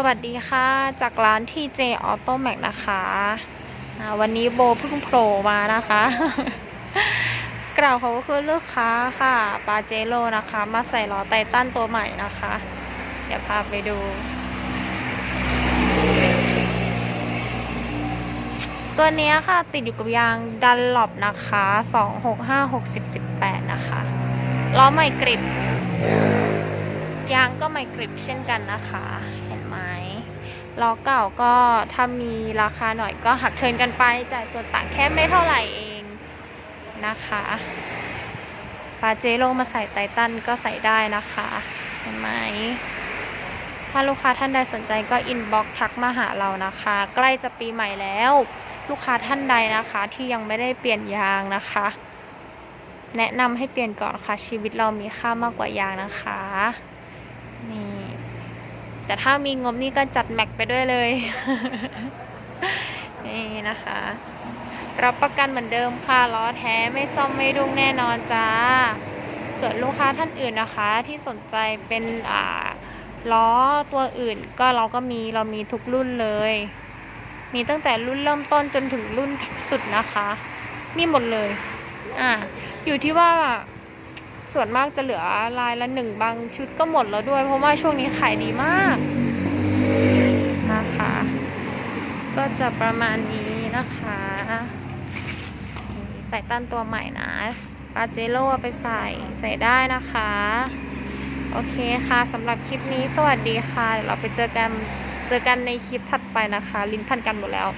สวัสดีค่ะ จากร้าน TJ Auto Mac นะคะวันนี้โบเพิ่งโผล่มานะคะ กล่าวเขาก็คือลูกค้าค่ะปาเจโ o นะคะ มาใส่ล้อไททันตัวใหม่นะคะ เดี๋ยวพาไปดูตัวนี้ค่ะ ติดอยู่กับยางดันหลบนะคะ 265 60 18 นะคะล้อใหม่กริบ ยางก็ไม่กริบเช่นกันนะคะ ล้อเก่าก็ถ้ามีราคาหน่อยก็หักเทินกันไปจ่ายส่วนต่างแค่ไม่เท่าไหร่เองนะคะปาเจโลมาใส่ไททันก็ใส่ได้นะคะเห็นไหมถ้าลูกค้าท่านใดสนใจก็อินบ็อกทักมาหาเรานะคะ ใกล้จะปีใหม่แล้ว ลูกค้าท่านใดนะคะที่ยังไม่ได้เปลี่ยนยางนะคะ แนะนำให้เปลี่ยนก่อนค่ะชีวิตเรามีค่ามากกว่ายางนะคะ แต่ถ้ามีงบนี่ก็จัดแม็กไปด้วยเลย นี่นะคะ รับประกันเหมือนเดิมค่ะล้อแท้ไม่ซ่อมไม่ดุ้งแน่นอนจ้า ส่วนลูกค้าท่านอื่นนะคะ ที่สนใจเป็นอ่าล้อตัวอื่นก็เราก็มีเรามีทุกรุ่นเลย มีตั้งแต่รุ่นเริ่มต้นจนถึงรุ่นสุดนะคะ มีหมดเลย อ่า อยู่ที่ว่า ส่วนมากจะเหลือลายละหนึ่งบางชุดก็หมดแล้วด้วย เพราะว่าช่วงนี้ขายดีมากนะคะ ก็จะประมาณนี้นะคะใส่ตั้นตัวใหม่นะปาเจโร่ไปใส่ใส่ได้นะคะ โอเคค่ะสำหรับคลิปนี้สวัสดีค่ะเดี๋ยวเราไปเจอกันเจอกันในคลิปถัดไปนะคะ ลิ้นพันกันหมดแล้ว